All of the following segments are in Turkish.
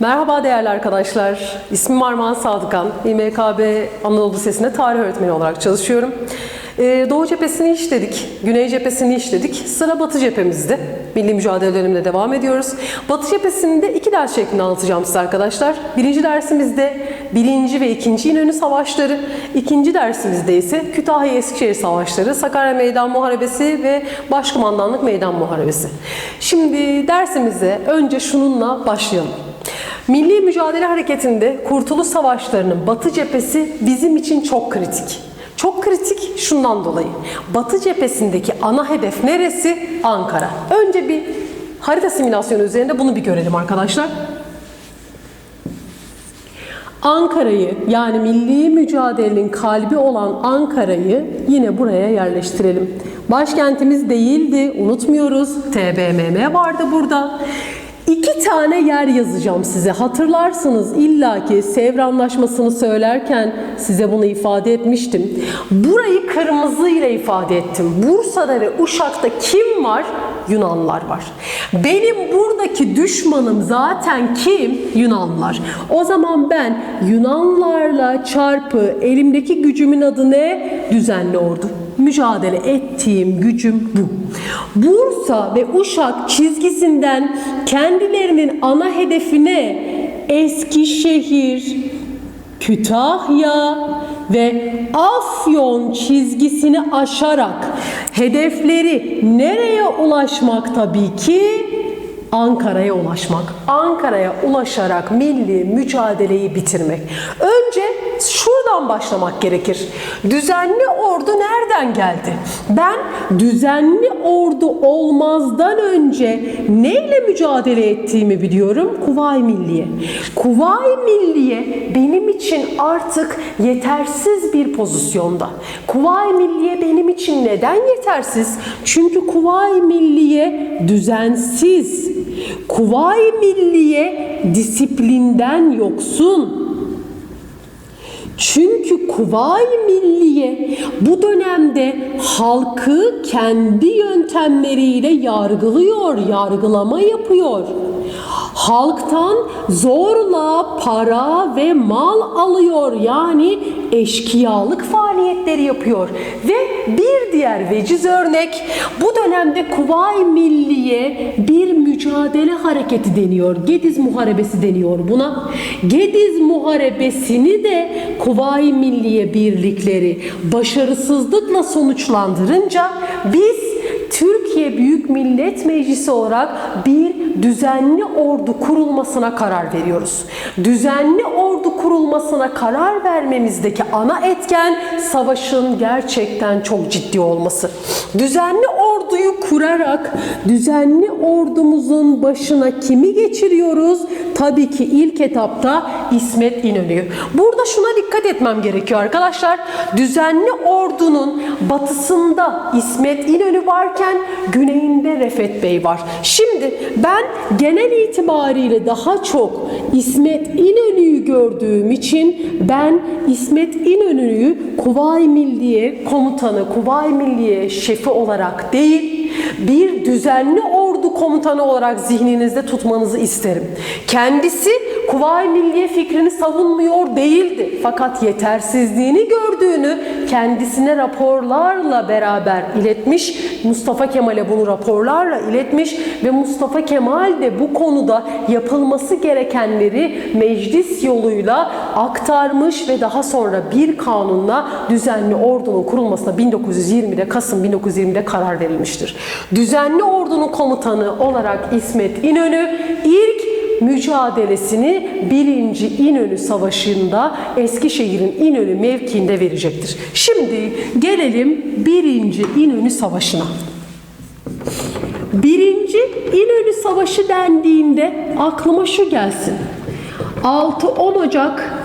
Merhaba değerli arkadaşlar. İsmim Armağan Sadıkan. İMKB Anadolu Lisesi'nde tarih öğretmeni olarak çalışıyorum. Ee, Doğu cephesini işledik, Güney cephesini işledik. Sıra Batı cephemizde. Milli mücadele dönemine devam ediyoruz. Batı cephesinde iki ders şeklinde anlatacağım size arkadaşlar. Birinci dersimizde birinci ve ikinci İnönü Savaşları. ikinci dersimizde ise Kütahya Eskişehir Savaşları, Sakarya Meydan Muharebesi ve Başkumandanlık Meydan Muharebesi. Şimdi dersimize önce şununla başlayalım. Milli Mücadele Hareketi'nde Kurtuluş Savaşları'nın Batı cephesi bizim için çok kritik. Çok kritik şundan dolayı. Batı cephesindeki ana hedef neresi? Ankara. Önce bir harita simülasyonu üzerinde bunu bir görelim arkadaşlar. Ankara'yı yani milli mücadelenin kalbi olan Ankara'yı yine buraya yerleştirelim. Başkentimiz değildi, unutmuyoruz. TBMM vardı burada. İki tane yer yazacağım size. Hatırlarsınız illaki Sevr Anlaşması'nı söylerken size bunu ifade etmiştim. Burayı kırmızı ile ifade ettim. Bursa'da ve Uşak'ta kim var? Yunanlılar var. Benim buradaki düşmanım zaten kim? Yunanlılar. O zaman ben Yunanlarla çarpı elimdeki gücümün adı ne? Düzenli ordu mücadele ettiğim gücüm bu. Bursa ve Uşak çizgisinden kendilerinin ana hedefine Eskişehir, Kütahya ve Afyon çizgisini aşarak hedefleri nereye ulaşmak tabii ki? Ankara'ya ulaşmak. Ankara'ya ulaşarak milli mücadeleyi bitirmek. Önce şuradan başlamak gerekir. Düzenli ordu nereden geldi? Ben düzenli ordu olmazdan önce neyle mücadele ettiğimi biliyorum. Kuvayi Milliye. Kuvayi Milliye benim için artık yetersiz bir pozisyonda. Kuvayi Milliye benim için neden yetersiz? Çünkü Kuvayi Milliye düzensiz. Kuvayi Milliye disiplinden yoksun. Çünkü Kuvayi Milliye bu dönemde halkı kendi yöntemleriyle yargılıyor, yargılama yapıyor. Halktan zorla para ve mal alıyor yani eşkıyalık faaliyetleri yapıyor. Ve bir diğer veciz örnek bu dönemde Kuvayi Milliye bir mücadele hareketi deniyor. Gediz Muharebesi deniyor buna. Gediz Muharebesini de Kuvayi Milliye birlikleri başarısızlıkla sonuçlandırınca biz Türkiye Büyük Millet Meclisi olarak bir düzenli ordu kurulmasına karar veriyoruz. Düzenli ordu kurulmasına karar vermemizdeki ana etken savaşın gerçekten çok ciddi olması. Düzenli orduyu kurarak düzenli ordumuzun başına kimi geçiriyoruz? Tabii ki ilk etapta İsmet İnönü'yü. Burada şuna dikkat etmem gerekiyor arkadaşlar. Düzenli ordunun batısında İsmet İnönü varken güneyinde Refet Bey var. Şimdi ben genel itibariyle daha çok İsmet İnönü'yü gördüğüm için ben İsmet İnönü'yü Kuvayi Milliye komutanı, Kuvayi Milliye şefi olarak değil, bir düzenli ordu komutanı olarak zihninizde tutmanızı isterim. Kendisi Kuvayi Milliye fikrini savunmuyor değildi. Fakat yetersizliğini gördüğünü kendisine raporlarla beraber iletmiş. Mustafa Kemal'e bunu raporlarla iletmiş ve Mustafa Kemal de bu konuda yapılması gerekenleri meclis yoluyla aktarmış ve daha sonra bir kanunla düzenli ordunun kurulmasına 1920'de Kasım 1920'de karar verilmiştir. Düzenli ordunun komutanı olarak İsmet İnönü ilk mücadelesini 1. İnönü Savaşı'nda Eskişehir'in İnönü mevkiinde verecektir. Şimdi gelelim 1. İnönü Savaşı'na. 1. İnönü Savaşı dendiğinde aklıma şu gelsin. 6-10 Ocak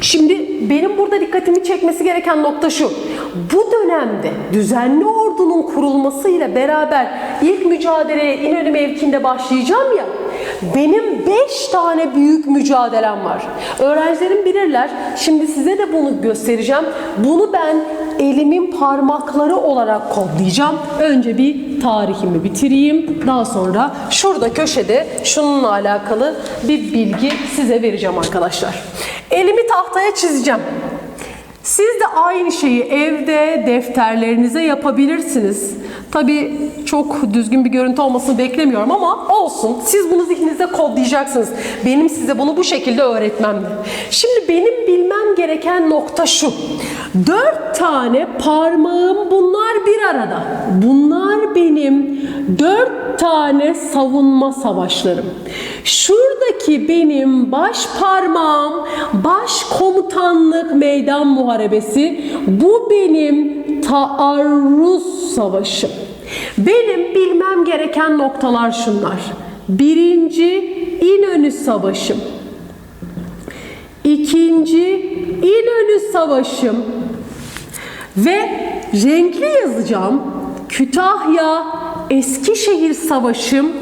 Şimdi benim burada dikkatimi çekmesi gereken nokta şu. Bu dönemde düzenli ordunun kurulmasıyla beraber ilk mücadeleye İnönü mevkinde başlayacağım ya. Benim 5 tane büyük mücadelem var. Öğrencilerim bilirler. Şimdi size de bunu göstereceğim. Bunu ben elimin parmakları olarak kodlayacağım. Önce bir tarihimi bitireyim. Daha sonra şurada köşede şununla alakalı bir bilgi size vereceğim arkadaşlar. Elimi tahtaya çizeceğim. Siz de aynı şeyi evde defterlerinize yapabilirsiniz. Tabii çok düzgün bir görüntü olmasını beklemiyorum ama olsun. Siz bunu zihninizde kodlayacaksınız. Benim size bunu bu şekilde öğretmem. Şimdi benim bilmem gereken nokta şu. Dört tane parmağım bunlar bir arada. Bunlar benim dört tane savunma savaşlarım. Şuradaki benim baş parmağım baş komutanlık meydan muharebesi. Bu benim taarruz savaşım. Benim bilmem gereken noktalar şunlar. Birinci İnönü Savaşım. İkinci İnönü Savaşım. Ve renkli yazacağım. Kütahya Eskişehir Savaşım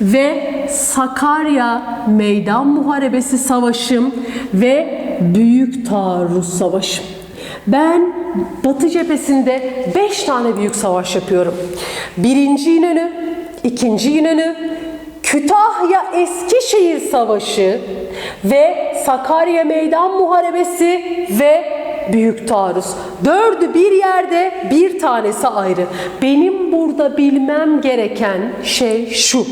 ve Sakarya Meydan Muharebesi Savaşım ve Büyük Taarruz Savaşım. Ben Batı cephesinde 5 tane büyük savaş yapıyorum. Birinci İnönü, ikinci İnönü, Kütahya Eskişehir Savaşı ve Sakarya Meydan Muharebesi ve Büyük Taarruz. Dördü bir yerde, bir tanesi ayrı. Benim burada bilmem gereken şey şu.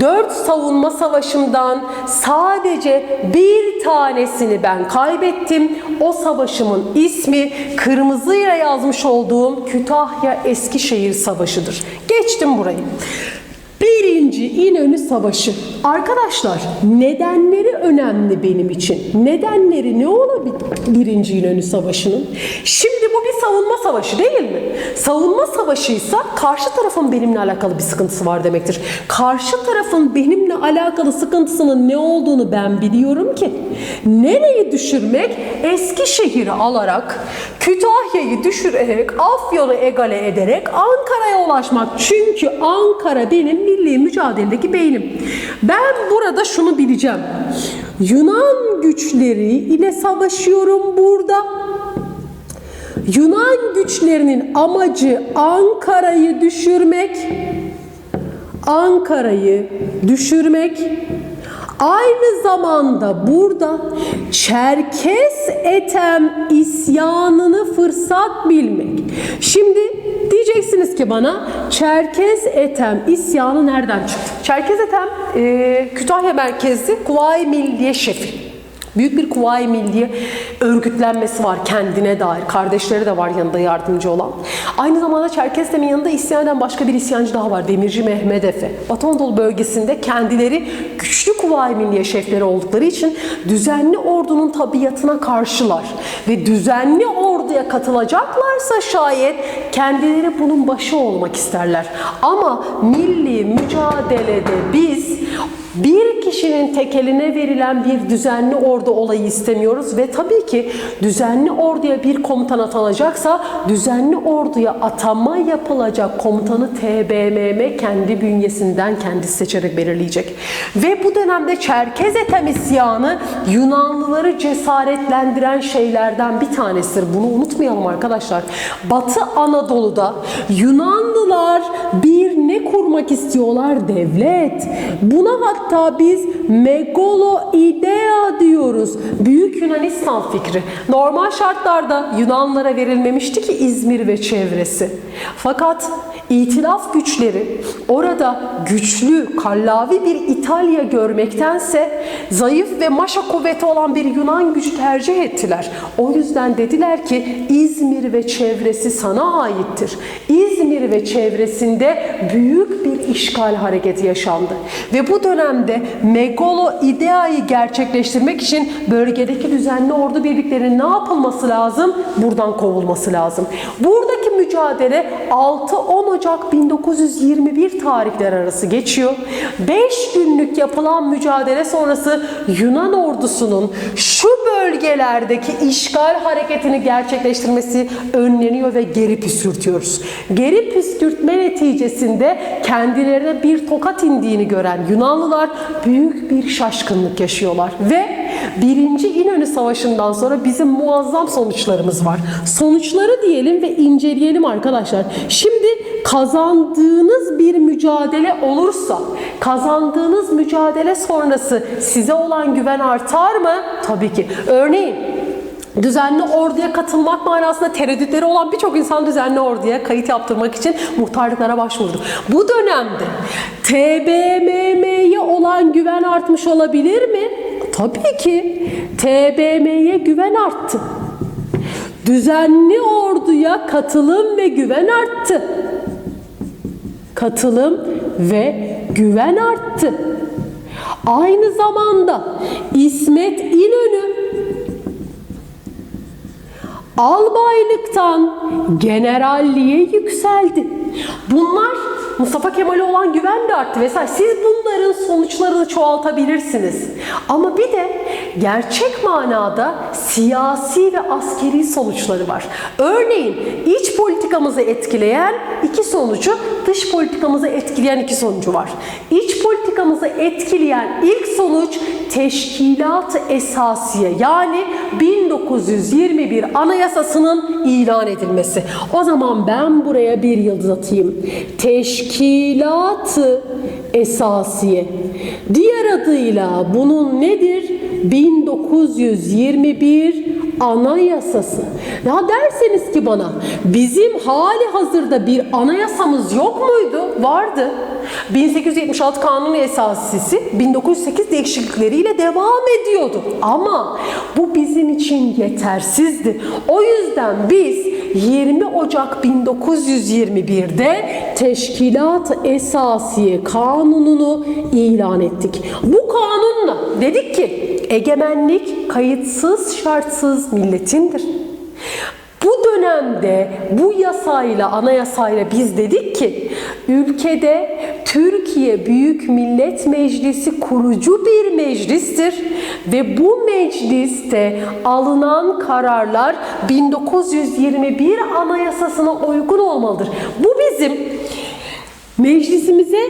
Dört savunma savaşımdan sadece bir tanesini ben kaybettim. O savaşımın ismi kırmızıyla yazmış olduğum Kütahya Eskişehir Savaşı'dır. Geçtim burayı. Birinci İnönü Savaşı. Arkadaşlar nedenleri önemli benim için. Nedenleri ne olabilir Birinci İnönü Savaşı'nın? Şimdi bu bir savunma savaşı değil mi? Savunma savaşıysa karşı tarafın benimle alakalı bir sıkıntısı var demektir. Karşı tarafın benimle alakalı sıkıntısının ne olduğunu ben biliyorum ki. Nereyi düşürmek? Eskişehir'i alarak, Kütahya'yı düşürerek, Afyon'u egale ederek Ankara'ya ulaşmak. Çünkü Ankara benim milli mücadeledeki beynim. Ben burada şunu bileceğim. Yunan güçleri ile savaşıyorum burada. Yunan güçlerinin amacı Ankara'yı düşürmek. Ankara'yı düşürmek. Aynı zamanda burada Çerkes Etem isyanını fırsat bilmek. Şimdi diyeceksiniz ki bana Çerkes Etem isyanı nereden çıktı? Çerkes Etem e, Kütahya merkezli Kuvayi Milliye şefi. Büyük bir Kuvayi Milliye örgütlenmesi var kendine dair. Kardeşleri de var yanında yardımcı olan. Aynı zamanda Çerkezlem'in yanında isyan eden başka bir isyancı daha var. Demirci Mehmet Efe. Batı Anadolu bölgesinde kendileri güçlü Kuvayi Milliye şefleri oldukları için düzenli ordunun tabiatına karşılar. Ve düzenli orduya katılacaklarsa şayet kendileri bunun başı olmak isterler. Ama milli mücadelede biz bir kişinin tekeline verilen bir düzenli ordu olayı istemiyoruz ve tabii ki düzenli orduya bir komutan atanacaksa düzenli orduya atama yapılacak komutanı TBMM kendi bünyesinden kendisi seçerek belirleyecek. Ve bu dönemde Çerkez Etem isyanı Yunanlıları cesaretlendiren şeylerden bir tanesidir. Bunu unutmayalım arkadaşlar. Batı Anadolu'da Yunanlılar bir ne kurmak istiyorlar? Devlet. Buna hatta biz megalo idea diyoruz. Büyük Yunanistan fikri. Normal şartlarda Yunanlara verilmemişti ki İzmir ve çevresi. Fakat İtilaf güçleri orada güçlü, kallavi bir İtalya görmektense zayıf ve maşa kuvveti olan bir Yunan gücü tercih ettiler. O yüzden dediler ki İzmir ve çevresi sana aittir. İzmir ve çevresinde büyük bir işgal hareketi yaşandı. Ve bu dönemde Megalo ideayı gerçekleştirmek için bölgedeki düzenli ordu birliklerinin ne yapılması lazım? Buradan kovulması lazım. Buradaki mücadele 6-10 Ocak 1921 tarihler arası geçiyor. 5 günlük yapılan mücadele sonrası Yunan ordusunun şu bölgelerdeki işgal hareketini gerçekleştirmesi önleniyor ve geri püskürtüyoruz. Geri püskürtme neticesinde kendilerine bir tokat indiğini gören Yunanlılar büyük bir şaşkınlık yaşıyorlar ve Birinci İnönü Savaşı'ndan sonra bizim muazzam sonuçlarımız var. Sonuçları diyelim ve inceleyelim arkadaşlar. Şimdi kazandığınız bir mücadele olursa, kazandığınız mücadele sonrası size olan güven artar mı? Tabii ki. Örneğin Düzenli orduya katılmak manasında tereddütleri olan birçok insan düzenli orduya kayıt yaptırmak için muhtarlıklara başvurdu. Bu dönemde TBMM'ye olan güven artmış olabilir mi? Tabii ki. TBMM'ye güven arttı. Düzenli orduya katılım ve güven arttı. Katılım ve güven arttı. Aynı zamanda İsmet İnönü albaylıktan generalliğe yükseldi. Bunlar Mustafa Kemal'e olan güven de arttı vesaire. Siz bunların sonuçlarını çoğaltabilirsiniz. Ama bir de gerçek manada siyasi ve askeri sonuçları var. Örneğin iç politikamızı etkileyen iki sonucu, dış politikamızı etkileyen iki sonucu var. İç politikamızı etkileyen ilk sonuç teşkilat esasiye yani 1921 Anayasası'nın ilan edilmesi. O zaman ben buraya bir yıldız atayım. Teşkilat esasiye. Diğer adıyla bunun nedir? 1921 Anayasası. Ya derseniz ki bana bizim hali hazırda bir anayasamız yok muydu? Vardı. 1876 Kanunu Esasisi 1908 değişiklikleriyle devam ediyordu. Ama bu bizim için yetersizdi. O yüzden biz 20 Ocak 1921'de Teşkilat Esasiye Kanununu ilan ettik. Bu kanunla dedik ki egemenlik kayıtsız şartsız milletindir. Bu dönemde bu yasayla, anayasayla biz dedik ki ülkede Türkiye Büyük Millet Meclisi kurucu bir meclistir ve bu mecliste alınan kararlar 1921 Anayasasına uygun olmalıdır. Bu bizim Meclisimize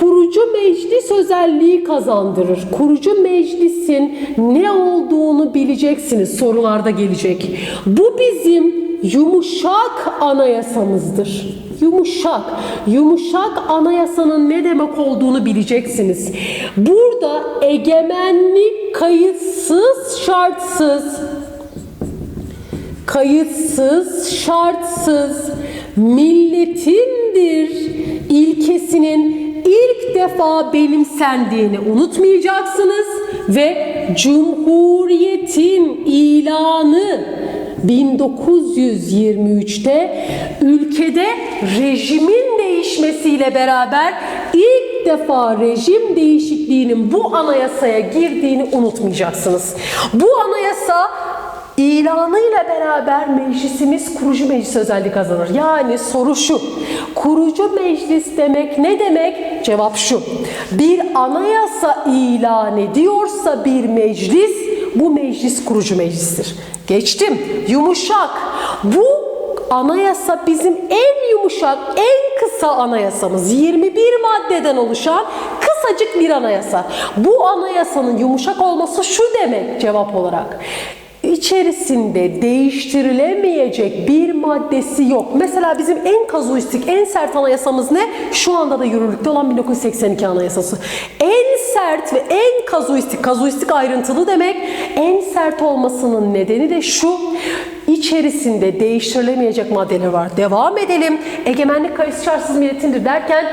kurucu meclis özelliği kazandırır. Kurucu meclisin ne olduğunu bileceksiniz. Sorularda gelecek. Bu bizim yumuşak anayasamızdır. Yumuşak. Yumuşak anayasanın ne demek olduğunu bileceksiniz. Burada egemenlik kayıtsız, şartsız, kayıtsız, şartsız milletindir ilkesinin ilk defa benimsendiğini unutmayacaksınız ve Cumhuriyet'in ilanı 1923'te ülkede rejimin değişmesiyle beraber ilk defa rejim değişikliğinin bu anayasaya girdiğini unutmayacaksınız. Bu anayasa İlanıyla beraber meclisimiz kurucu meclis özelliği kazanır. Yani soru şu. Kurucu meclis demek ne demek? Cevap şu. Bir anayasa ilan ediyorsa bir meclis bu meclis kurucu meclistir. Geçtim. Yumuşak. Bu anayasa bizim en yumuşak, en kısa anayasamız. 21 maddeden oluşan kısacık bir anayasa. Bu anayasanın yumuşak olması şu demek cevap olarak içerisinde değiştirilemeyecek bir maddesi yok. Mesela bizim en kazuistik, en sert anayasamız ne? Şu anda da yürürlükte olan 1982 Anayasası. En sert ve en kazuistik, kazuistik ayrıntılı demek en sert olmasının nedeni de şu. içerisinde değiştirilemeyecek maddeler var. Devam edelim. Egemenlik kayıtsız şartsız milletindir derken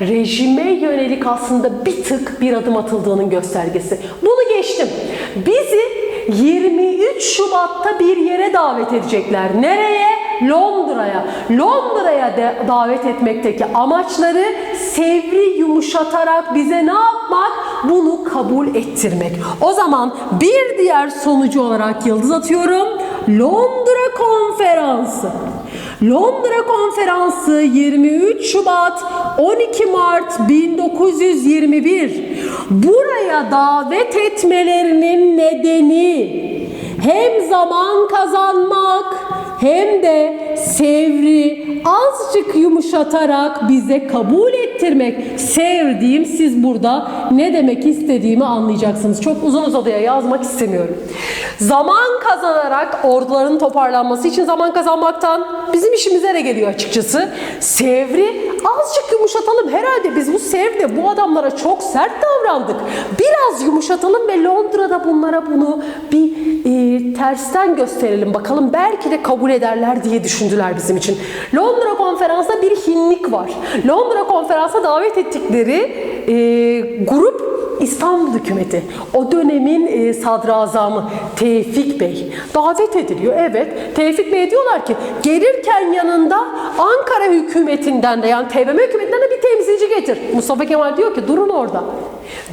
rejime yönelik aslında bir tık bir adım atıldığının göstergesi. Bunu geçtim. Bizi 23 Şubat'ta bir yere davet edecekler. Nereye? Londra'ya. Londra'ya davet etmekteki amaçları sevri yumuşatarak bize ne yapmak? Bunu kabul ettirmek. O zaman bir diğer sonucu olarak yıldız atıyorum. Londra Konferansı. Londra Konferansı 23 Şubat 12 Mart 1921. Buraya davet etmelerinin nedeni hem zaman kazanmak hem de sevri azıcık yumuşatarak bize kabul ettirmek. Sevdiğim siz burada ne demek istediğimi anlayacaksınız. Çok uzun uzadıya yazmak istemiyorum. Zaman kazanarak orduların toparlanması için zaman kazanmaktan bizim işimize de geliyor açıkçası. Sevri azıcık yumuşatalım. Herhalde biz bu Sevr'de bu adamlara çok sert davrandık. Biraz yumuşatalım ve Londra'da bunlara bunu bir e, tersten gösterelim bakalım. Belki de kabul ederler diye düşündüler bizim için. Londra konferansında bir hinlik var. Londra konferansa davet ettikleri e, grup İstanbul hükümeti, o dönemin e, sadrazamı Tevfik Bey davet ediliyor. Evet, Tevfik Bey diyorlar ki gelirken yanında Ankara hükümetinden de yani TBMM hükümetinden de bir temsilci getir. Mustafa Kemal diyor ki durun orada.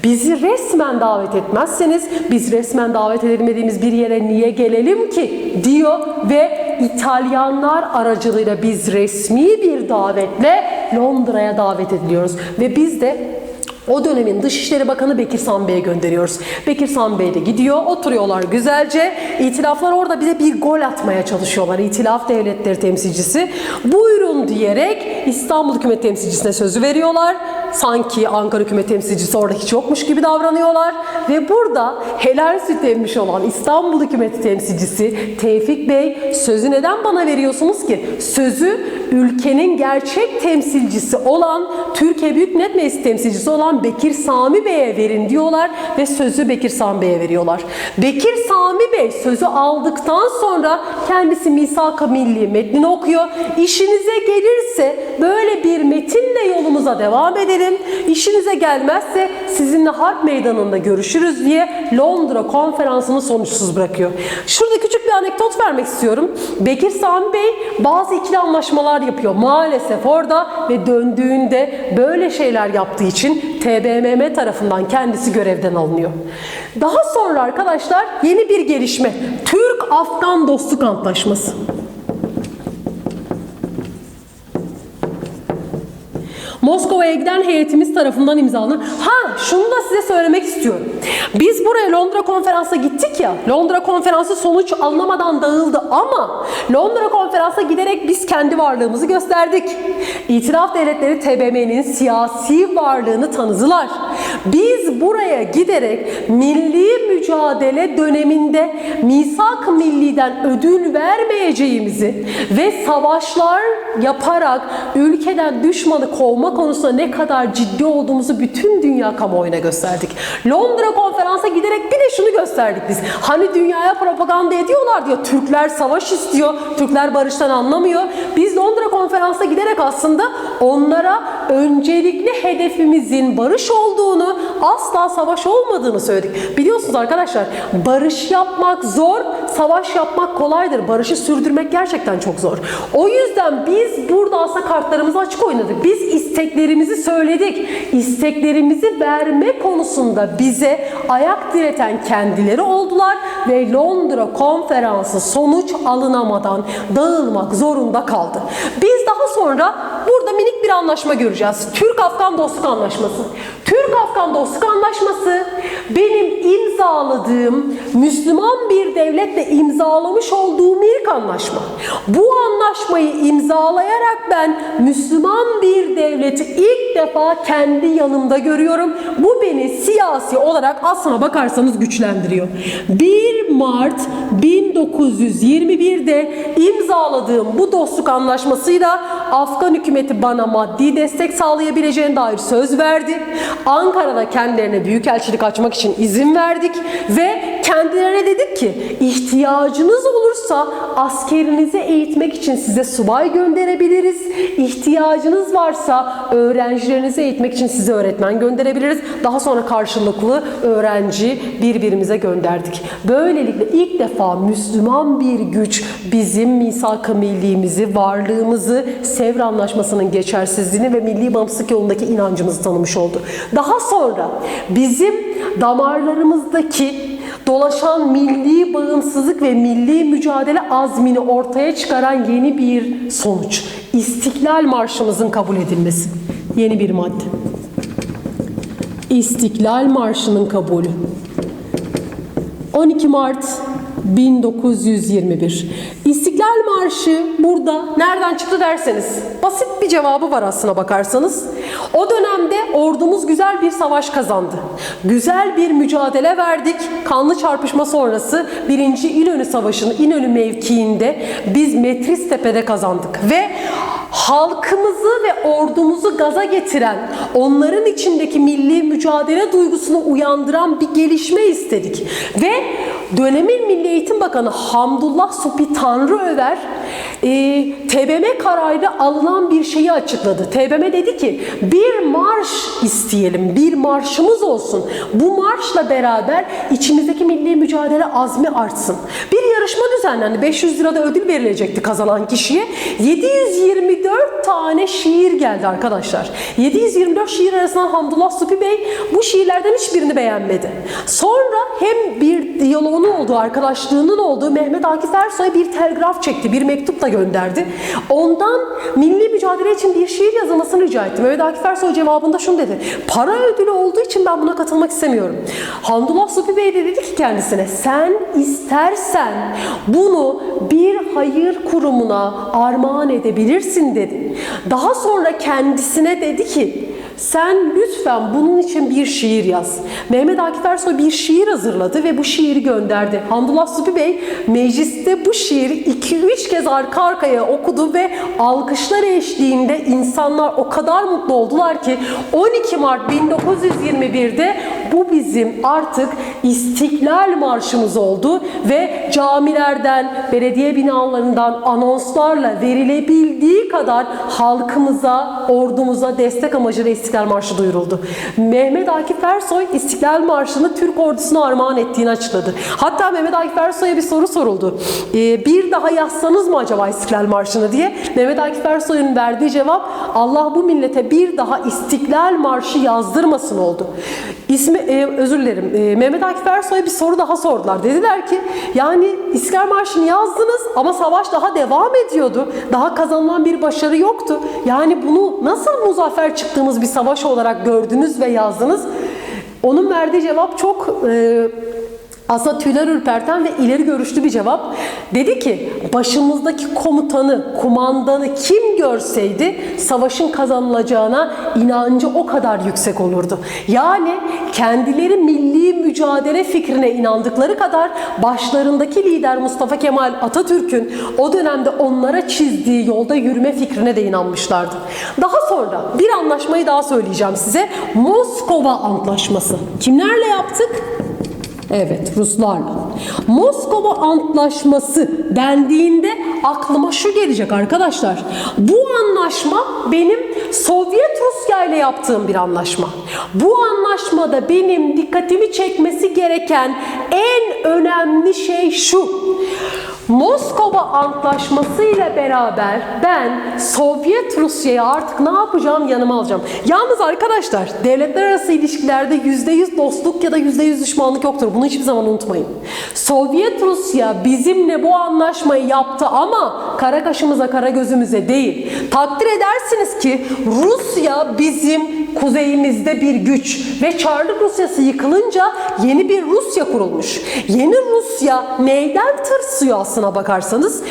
Bizi resmen davet etmezseniz biz resmen davet edilmediğimiz bir yere niye gelelim ki diyor ve İtalyanlar aracılığıyla biz resmi bir davetle Londra'ya davet ediliyoruz ve biz de o dönemin Dışişleri Bakanı Bekir Sami Bey'e gönderiyoruz. Bekir Sami Bey de gidiyor, oturuyorlar güzelce. İtilaflar orada bize bir gol atmaya çalışıyorlar. İtilaf devletleri temsilcisi. Buyurun diyerek İstanbul hükümet temsilcisine sözü veriyorlar. Sanki Ankara hükümet temsilcisi orada hiç yokmuş gibi davranıyorlar. Ve burada helal süt emmiş olan İstanbul hükümeti temsilcisi Tevfik Bey sözü neden bana veriyorsunuz ki? Sözü ülkenin gerçek temsilcisi olan Türkiye Büyük Millet Meclisi temsilcisi olan Bekir Sami Bey'e verin diyorlar ve sözü Bekir Sami Bey'e veriyorlar. Bekir Sami Bey sözü aldıktan sonra kendisi Misak-ı Milli metnini okuyor. İşinize gelirse böyle bir metinle yolumuza devam edelim. İşinize gelmezse sizinle harp meydanında görüşürüz diye Londra konferansını sonuçsuz bırakıyor. Şurada küçük bir anekdot vermek istiyorum. Bekir Sami Bey bazı ikili anlaşmalar yapıyor maalesef orada ve döndüğünde böyle şeyler yaptığı için TBMM tarafından kendisi görevden alınıyor. Daha sonra arkadaşlar yeni bir gelişme. Türk-Afgan Dostluk Antlaşması. Moskova'ya giden heyetimiz tarafından imzalanan. Ha şunu da size söylemek istiyorum. Biz buraya Londra konferansa gittik ya. Londra konferansı sonuç alınamadan dağıldı ama Londra konferansa giderek biz kendi varlığımızı gösterdik. İtiraf devletleri TBMM'nin siyasi varlığını tanıdılar. Biz buraya giderek milli mücadele döneminde misak milliden ödül vermeyeceğimizi ve savaşlar yaparak ülkeden düşmanı kovma konusunda ne kadar ciddi olduğumuzu bütün dünya kamuoyuna gösterdik. Londra konferansa giderek bir de şunu gösterdik biz. Hani dünyaya propaganda ediyorlar diyor. Türkler savaş istiyor. Türkler barıştan anlamıyor. Biz Londra konferansa giderek aslında onlara öncelikli hedefimizin barış olduğunu, asla savaş olmadığını söyledik. Biliyorsunuz arkadaşlar barış yapmak zor, savaş yapmak kolaydır. Barışı sürdürmek gerçekten çok zor. O yüzden biz burada aslında kartlarımızı açık oynadık. Biz isteklerimizi söyledik. İsteklerimizi verme konusunda bize ayak direten kendileri oldular ve Londra konferansı sonuç alınamadan dağılmak zorunda kaldı. Biz daha sonra minik bir anlaşma göreceğiz. Türk-Afgan Dostluk Anlaşması. Türk-Afgan Dostluk Anlaşması benim imzaladığım Müslüman bir devletle imzalamış olduğum ilk anlaşma. Bu anlaşmayı imzalayarak ben Müslüman bir devleti ilk defa kendi yanımda görüyorum. Bu beni siyasi olarak aslına bakarsanız güçlendiriyor. 1 Mart 1921'de imzaladığım bu dostluk anlaşmasıyla Afgan hükümeti bana maddi destek sağlayabileceğine dair söz verdi. Ankara'da kendilerine büyükelçilik açmak için izin verdik ve kendilerine dedik ki ihtiyacınız olursa askerinizi eğitmek için size subay gönderebiliriz. İhtiyacınız varsa öğrencilerinizi eğitmek için size öğretmen gönderebiliriz. Daha sonra karşılıklı öğrenci birbirimize gönderdik. Böylelikle ilk defa Müslüman bir güç bizim misak-ı millimizi, varlığımızı, Sevr Anlaşması'nın geçersizliğini ve milli bağımsızlık yolundaki inancımızı tanımış oldu. Daha sonra bizim damarlarımızdaki dolaşan milli bağımsızlık ve milli mücadele azmini ortaya çıkaran yeni bir sonuç. İstiklal Marşımızın kabul edilmesi. Yeni bir madde. İstiklal Marşı'nın kabulü. 12 Mart 1921. İstiklal Marşı burada nereden çıktı derseniz basit bir cevabı var aslına bakarsanız. O dönemde ordumuz güzel bir savaş kazandı. Güzel bir mücadele verdik. Kanlı çarpışma sonrası 1. İnönü Savaşı'nın İnönü mevkiinde biz Metris Tepe'de kazandık ve halkımızı ve ordumuzu gaza getiren, onların içindeki milli mücadele duygusunu uyandıran bir gelişme istedik. Ve dönemin Milli Eğitim Bakanı Hamdullah Supi Tanrıöver e, TBMM kararıyla alınan bir şeyi açıkladı. TBMM dedi ki bir marş isteyelim, bir marşımız olsun. Bu marşla beraber içimizdeki milli mücadele azmi artsın. Bir yarışma düzenlendi. 500 lirada ödül verilecekti kazanan kişiye. 724 tane şiir geldi arkadaşlar. 724 şiir arasından Hamdullah Supi Bey bu şiirlerden hiçbirini beğenmedi. Sonra hem bir diyaloğunun olduğu, arkadaşlığının olduğu Mehmet Akif Ersoy'a bir telgraf çekti. Bir mektup da gönderdi. Ondan milli mücadele için bir şiir yazılmasını rica etti. Mehmet Akif Ersoy cevabında şunu dedi. Para ödülü olduğu için ben buna katılmak istemiyorum. Hamdullah Supi Bey de dedi ki kendisine sen istersen bunu bir hayır kurumuna armağan edebilirsin dedi. Daha sonra kendisine dedi ki sen lütfen bunun için bir şiir yaz. Mehmet Akif Ersoy bir şiir hazırladı ve bu şiiri gönderdi. Hamdullah Supi Bey mecliste bu şiiri 2-3 kez arka arkaya okudu ve alkışlar eşliğinde insanlar o kadar mutlu oldular ki 12 Mart 1921'de bu bizim artık İstiklal Marşımız oldu ve camilerden, belediye binalarından anonslarla verilebildiği kadar halkımıza, ordumuza destek amacıyla İstiklal Marşı duyuruldu. Mehmet Akif Ersoy İstiklal Marşı'nı Türk ordusuna armağan ettiğini açıkladı. Hatta Mehmet Akif Ersoy'a bir soru soruldu. Ee, bir daha yazsanız mı acaba İstiklal Marşı'nı diye. Mehmet Akif Ersoy'un verdiği cevap Allah bu millete bir daha İstiklal Marşı yazdırmasın oldu. İsmi, e, özür dilerim. E, Mehmet Akif Ersoy'a bir soru daha sordular. Dediler ki yani İstiklal Marşı'nı yazdınız ama savaş daha devam ediyordu. Daha kazanılan bir başarı yoktu. Yani bunu nasıl muzaffer çıktığımız bir savaş olarak gördünüz ve yazdınız? Onun verdiği cevap çok e, aslında tüyler ürperten ve ileri görüşlü bir cevap. Dedi ki başımızdaki komutanı, kumandanı kim görseydi savaşın kazanılacağına inancı o kadar yüksek olurdu. Yani kendileri milli mücadele fikrine inandıkları kadar başlarındaki lider Mustafa Kemal Atatürk'ün o dönemde onlara çizdiği yolda yürüme fikrine de inanmışlardı. Daha sonra bir anlaşmayı daha söyleyeceğim size. Moskova Antlaşması. Kimlerle yaptık? Evet, Ruslarla. Moskova Antlaşması dendiğinde aklıma şu gelecek arkadaşlar. Bu anlaşma benim Sovyet Rusya ile yaptığım bir anlaşma. Bu anlaşmada benim dikkatimi çekmesi gereken en önemli şey şu. Moskova Antlaşması ile beraber ben Sovyet Rusya'yı artık ne yapacağım yanıma alacağım. Yalnız arkadaşlar devletler arası ilişkilerde %100 dostluk ya da %100 düşmanlık yoktur. Bunu hiçbir zaman unutmayın. Sovyet Rusya bizimle bu anlaşmayı yaptı ama kara kaşımıza kara gözümüze değil. Takdir edersiniz ki Rusya bizim kuzeyimizde bir güç ve Çarlık Rusyası yıkılınca yeni bir Rusya kurulmuş. Yeni Rusya neyden tırsıyor aslına bakarsanız?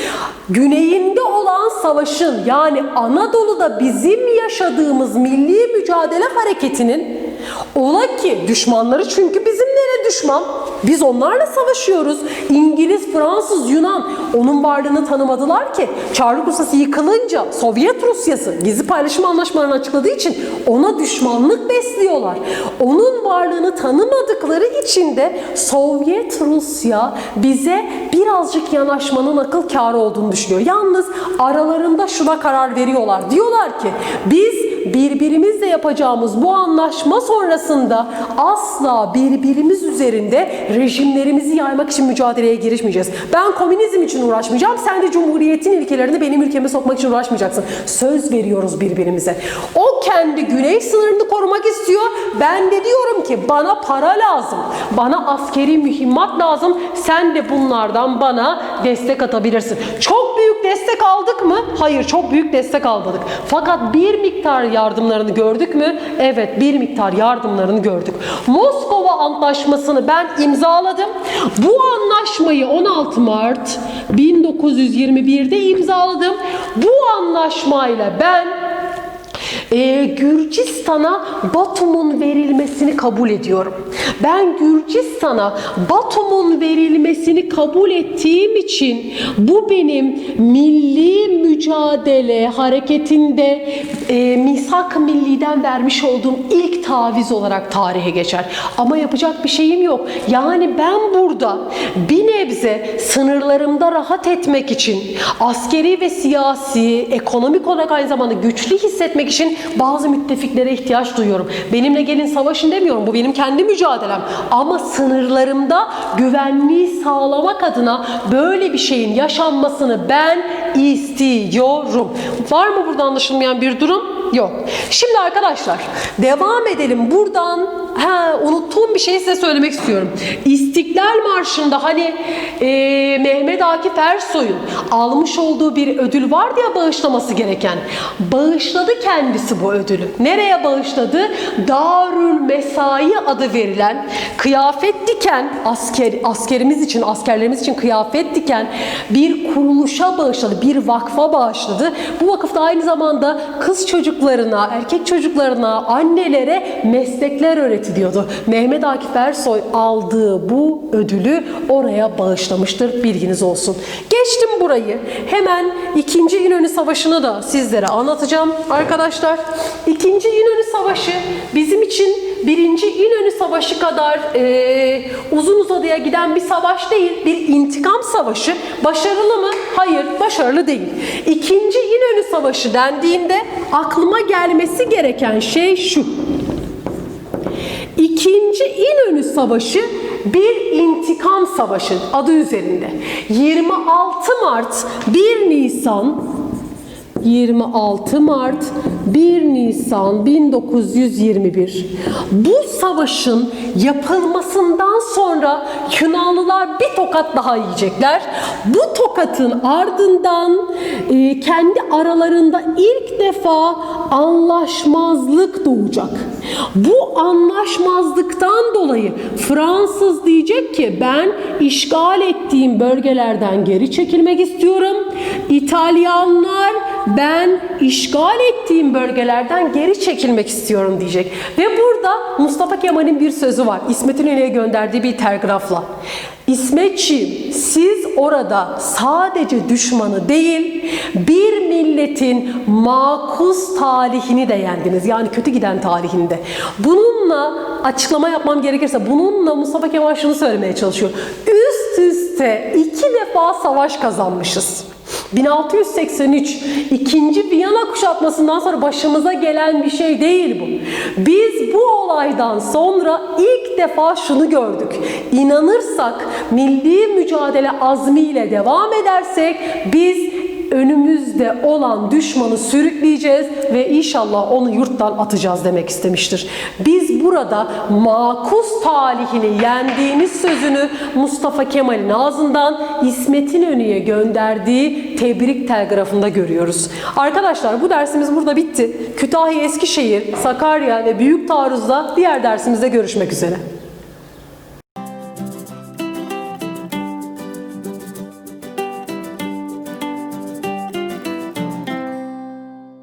Güneyinde olan savaşın yani Anadolu'da bizim yaşadığımız milli mücadele hareketinin ola ki düşmanları çünkü bizimlere düşman. Biz onlarla savaşıyoruz. İngiliz, Fransız, Yunan onun varlığını tanımadılar ki. Çarlık Rusyası yıkılınca Sovyet Rusyası gizli paylaşım anlaşmalarını açıkladığı için ona düşmanlık besliyorlar. Onun varlığını tanımadıkları için de Sovyet Rusya bize birazcık yanaşmanın akıl kârı olduğunu düşünüyor. Yalnız aralarında şuna karar veriyorlar. Diyorlar ki biz birbirimizle yapacağımız bu anlaşma sonrasında asla birbirimiz üzerinde rejimlerimizi yaymak için mücadeleye girişmeyeceğiz. Ben komünizm için uğraşmayacağım. Sen de cumhuriyetin ilkelerini benim ülkeme sokmak için uğraşmayacaksın. Söz veriyoruz birbirimize. O kendi güney sınırını korumak istiyor. Ben de diyorum ki bana para lazım. Bana askeri mühimmat lazım. Sen de bunlardan bana destek atabilirsin. Çok büyük destek aldık mı? Hayır, çok büyük destek almadık. Fakat bir miktar yardımlarını gördük mü? Evet, bir miktar yardımlarını gördük. Moskova Antlaşması'nı ben imzaladım. Bu anlaşmayı 16 Mart 1921'de imzaladım. Bu anlaşmayla ben Ee, Gürcistan'a Batum'un verilmesini kabul ediyorum. Ben Gürcistan'a Batum'un verilmesini kabul ettiğim için bu benim milli mücadele hareketinde e, misak milliden vermiş olduğum ilk taviz olarak tarihe geçer. Ama yapacak bir şeyim yok. Yani ben burada bir nebze sınırlarımda rahat etmek için askeri ve siyasi, ekonomik olarak aynı zamanda güçlü hissetmek için bazı müttefiklere ihtiyaç duyuyorum. Benimle gelin savaşın demiyorum. Bu benim kendi mücadelem. Ama sınırlarımda güvenliği sağlamak adına böyle bir şeyin yaşanmasını ben istiyorum. Var mı burada anlaşılmayan bir durum? Yok. Şimdi arkadaşlar devam edelim. Buradan ha, unuttuğum bir şey size söylemek istiyorum. İstiklal Marşı'nda hani e, Mehmet Akif Ersoy'un almış olduğu bir ödül vardı ya bağışlaması gereken. Bağışladı kendisi bu ödülü. Nereye bağışladı? Darül Mesai adı verilen kıyafet diken asker askerimiz için, askerlerimiz için kıyafet diken bir kuruluşa bağışladı, bir vakfa bağışladı. Bu vakıfta aynı zamanda kız çocuklarına, erkek çocuklarına, annelere meslekler öğretiliyordu. Mehmet Akif Ersoy aldığı bu ödülü oraya bağışlamıştır. Bilginiz olsun. Geçtim burayı. Hemen 2. İnönü Savaşı'nı da sizlere anlatacağım arkadaşlar. 2. İnönü Savaşı bizim için 1. İnönü Savaşı kadar e, uzun uzadıya giden bir savaş değil. Bir intikam savaşı. Başarılı mı? Hayır, başarılı değil. 2. İnönü Savaşı dendiğinde aklıma gelmesi gereken şey şu. İkinci İnönü Savaşı bir intikam savaşı adı üzerinde. 26 Mart 1 Nisan 26 Mart 1 Nisan 1921. Bu savaşın yapılmasından sonra Yunanlılar bir tokat daha yiyecekler. Bu tokatın ardından e, kendi aralarında ilk defa anlaşmazlık doğacak. Bu anlaşmazlıktan dolayı Fransız diyecek ki ben işgal ettiğim bölgelerden geri çekilmek istiyorum. İtalyanlar ben işgal ettiğim bölgelerden geri çekilmek istiyorum diyecek. Ve burada Mustafa Kemal'in bir sözü var. İsmet İnönü'ye gönderdiği bir telgrafla. İsmetçiğim siz orada sadece düşmanı değil bir milletin makus tarihini de yendiniz. Yani kötü giden tarihinde. Bununla açıklama yapmam gerekirse bununla Mustafa Kemal şunu söylemeye çalışıyor. Üst üste iki defa savaş kazanmışız. 1683 ikinci Viyana kuşatmasından sonra başımıza gelen bir şey değil bu. Biz bu olaydan sonra ilk defa şunu gördük. İnanırsak, milli mücadele azmiyle devam edersek biz önümüzde olan düşmanı sürükleyeceğiz ve inşallah onu yurttan atacağız demek istemiştir. Biz burada makus talihini yendiğimiz sözünü Mustafa Kemal'in ağzından İsmet İnönü'ye gönderdiği tebrik telgrafında görüyoruz. Arkadaşlar bu dersimiz burada bitti. Kütahya, Eskişehir, Sakarya ve Büyük Taarruz'da diğer dersimizde görüşmek üzere.